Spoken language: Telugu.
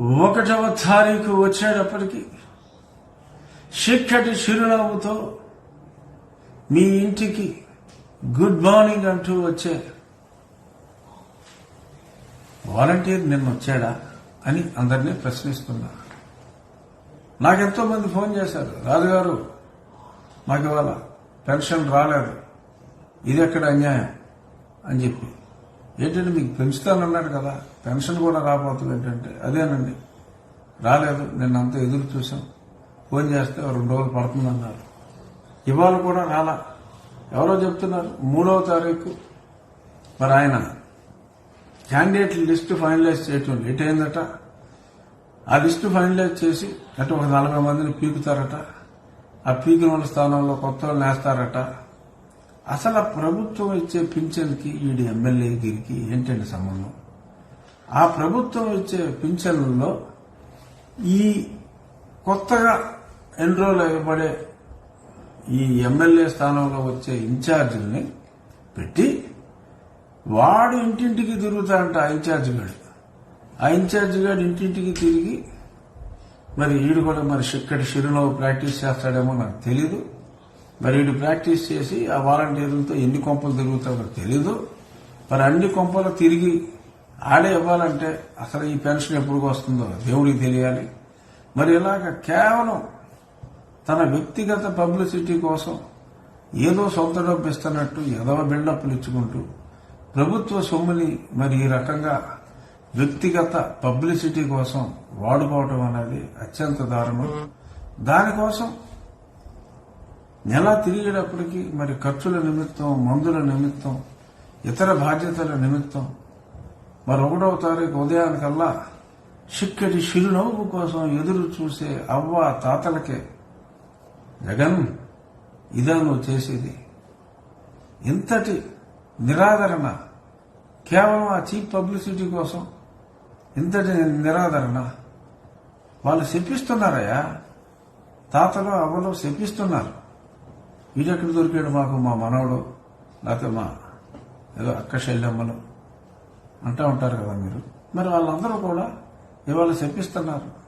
ఒకటవ తారీఖు వచ్చేటప్పటికి చిక్కటి చిరునవ్వుతో మీ ఇంటికి గుడ్ మార్నింగ్ అంటూ వచ్చే వాలంటీర్ నిన్న వచ్చాడా అని అందరినీ ప్రశ్నిస్తున్నా. నాకెంతో మంది ఫోన్ చేశారు. రాజుగారు మాకు ఇవాళ పెన్షన్ రాలేదు. ఇది ఎక్కడ అన్యాయం? అని చెప్పి. ఏంటంటే మీకు పెంచుతానన్నాడు కదా పెన్షన్ కూడా రాబోతుంది ఏంటంటే అదేనండి. రాలేదు నిన్నంతా ఎదురు చూసాం ఫోన్ చేస్తే రెండు రోజులు పడుతుందన్నారు. ఇవాళ కూడా రాలా. ఎవరో చెప్తున్నారు మూడవ తారీఖు. మరి ఆయన క్యాండిడేట్ లిస్టు ఫైనలైజ్ చేయటం లేట్ అయిందట. ఆ లిస్టు ఫైనలైజ్ చేసి అంటే ఒక నలభై మందిని పీకుతారట. ఆ పీకిన వాళ్ళ స్థానంలో కొత్త వాళ్ళు వేస్తారట. అసలు ప్రభుత్వం ఇచ్చే పింఛన్కి ఎమ్మెల్యే తిరిగి ఏంటండి సంబంధం? ఆ ప్రభుత్వం ఇచ్చే పింఛన్లలో ఈ కొత్తగా ఎన్రోల్ అయ్యబడే ఈ ఎమ్మెల్యే స్థానంలో వచ్చే ఇన్ఛార్జీల్ని పెట్టి వాడు ఇంటింటికి తిరుగుతాడంట ఆ ఇన్ఛార్జ్ గాడు. ఆ ఇన్ఛార్జ్ గాడు ఇంటింటికి తిరిగి మరి వీడు కూడా మరి ఇక్కడ షిరులో ప్రాక్టీస్ చేస్తాడేమో నాకు తెలీదు. మరి వీడు ప్రాక్టీస్ చేసి ఆ వాలంటీర్లతో ఎన్ని కొంపలు తిరుగుతాడో తెలీదు. మరి అన్ని కొంపలు తిరిగి ఆడే ఇవ్వాలంటే అసలు ఈ పెన్షన్ ఎప్పుడు వస్తుందో దేవుడికి తెలియాలి. మరి ఇలాగ కేవలం తన వ్యక్తిగత పబ్లిసిటీ కోసం ఏదో సొంత డబ్బు ఇస్తున్నట్టు ఏదో బిల్డప్లు ఇచ్చుకుంటూ ప్రభుత్వ సొమ్ముని మరి ఈ రకంగా వ్యక్తిగత పబ్లిసిటీ కోసం వాడుకోవటం అనేది అత్యంత దారుణం. దానికోసం నెల తిరిగేటప్పటికి మరి ఖర్చుల నిమిత్తం మందుల నిమిత్తం ఇతర బాధ్యతల నిమిత్తం. మరి ఒకటవ తారీఖు ఉదయానికల్లా చిక్కటి చిరునవ్వు కోసం ఎదురు చూసే అవ్వ తాతలకే జగన్ ఇదా నువ్వు చేసేది. ఇంతటి నిరాదరణ కేవలం ఆ చీప్ పబ్లిసిటీ కోసం ఇంతటి నిరాదరణ. వాళ్ళు శపిస్తున్నారయ్యా. తాతలు అవ్వలు శపిస్తున్నారు. వీడెక్కడ దొరికాడు మాకు? మా మనవడు లేకపోతే మా ఏదో అక్క శైలమ్మలు అంటూ ఉంటారు కదా మీరు. మరి వాళ్ళందరూ కూడా ఇవాళ చెప్పిస్తున్నారు.